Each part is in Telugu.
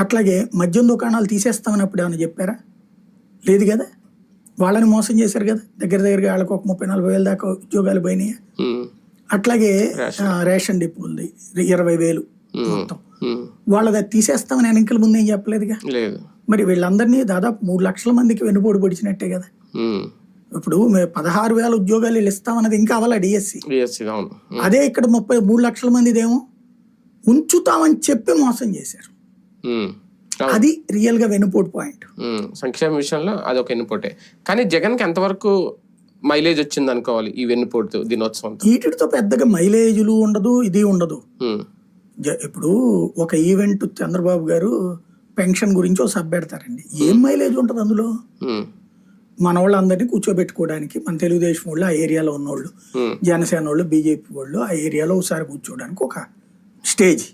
అట్లాగే మద్యం దుకాణాలు తీసేస్తామని అప్పుడు ఏమైనా చెప్పారా? లేదు కదా? వాళ్ళని మోసం చేశారు కదా? దగ్గర దగ్గరగా వాళ్ళకి ఒక ముప్పై నలభై వేల దాకా ఉద్యోగాలు పోయినాయి? అట్లాగే రేషన్. డిపో ఉంది. ఇరవై వేలు మొత్తం. వాళ్ళది తీసేస్తామని ఎన్నికల ముందు ఏం చెప్పలేదుగా? లేదు. మరి వీళ్ళందరినీ దాదాపు మూడు లక్షల మందికి వెనుపోటు పొడిచినట్టే కదా? ఇప్పుడు పదహారు వేల ఉద్యోగాలు వీళ్ళు ఇస్తామన్నది ఇంకా అవ్వాలి డిఎస్సి? అదే ఇక్కడ ముప్పై మూడు లక్షల మందిదేమో ఉంచుతామని చెప్పి మోసం చేశారు. అది రియల్గా వెనుపోటు పాయింట్ సంక్షేమ విషయంలో అది ఒక ఎన్నుపోటే కానీ జగన్కి ఎంతవరకు మైలేజ్ వచ్చింది అనుకోవాలి ఈ వెన్నుపోటు దినోత్సవంతో వీటితో పెద్దగా మైలేజీలు ఉండదు ఇది ఉండదు. ఇప్పుడు ఒక ఈవెంట్ చంద్రబాబు గారు పెన్షన్ గురించి ఒక సబ్ పెడతారండి. ఏం మైలేజ్ ఉంటుంది అందులో? మన వాళ్ళందరినీ కూర్చోబెట్టుకోవడానికి మన తెలుగుదేశం వాళ్ళు ఆ ఏరియాలో ఉన్నోళ్ళు జనసేన వాళ్ళు బీజేపీ వాళ్ళు ఆ ఏరియాలో ఒకసారి కూర్చోవడానికి ఒక స్టేజ్.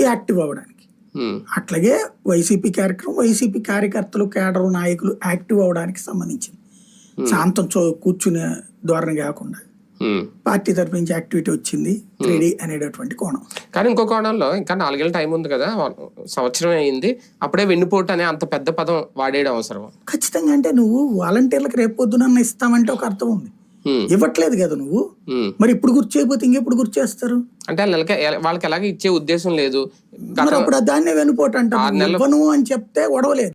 యాక్టివ్ అవ్వడానికి. అట్లాగే వైసీపీ కార్యక్రమం వైసీపీ కార్యకర్తలు కేడర్ నాయకులు యాక్టివ్ అవడానికి సంబంధించింది. శాంతం కూర్చునే ధోరణి కాకుండా. పార్టీ తరపు నుంచి యాక్టివిటీ వచ్చింది రెడీ అనేటటువంటి కోణం. కానీ ఇంకో కోణంలో ఇంకా నాలుగేళ్ళ టైం ఉంది కదా సంవత్సరం అయింది అప్పుడే వెన్నుపోటు అనే అంత పెద్ద పదం వాడేయడం అవసరం. ఖచ్చితంగా అంటే నువ్వు వాలంటీర్లకు రేపు పొద్దున ఇస్తామంటే ఒక అర్థం ఉంది. ఇవ్వట్లేదు కదా నువ్వు. మరి ఇప్పుడు గుర్తు చేయకపోతే ఇంకెప్పుడు గుర్తు చేస్తారు? అంటే వాళ్ళకి వాళ్ళకి ఎలాగ ఇచ్చే ఉద్దేశం లేదు. మరి అప్పుడు దాన్నే ఇవ్వను అని చెప్తే గొడవలేదు.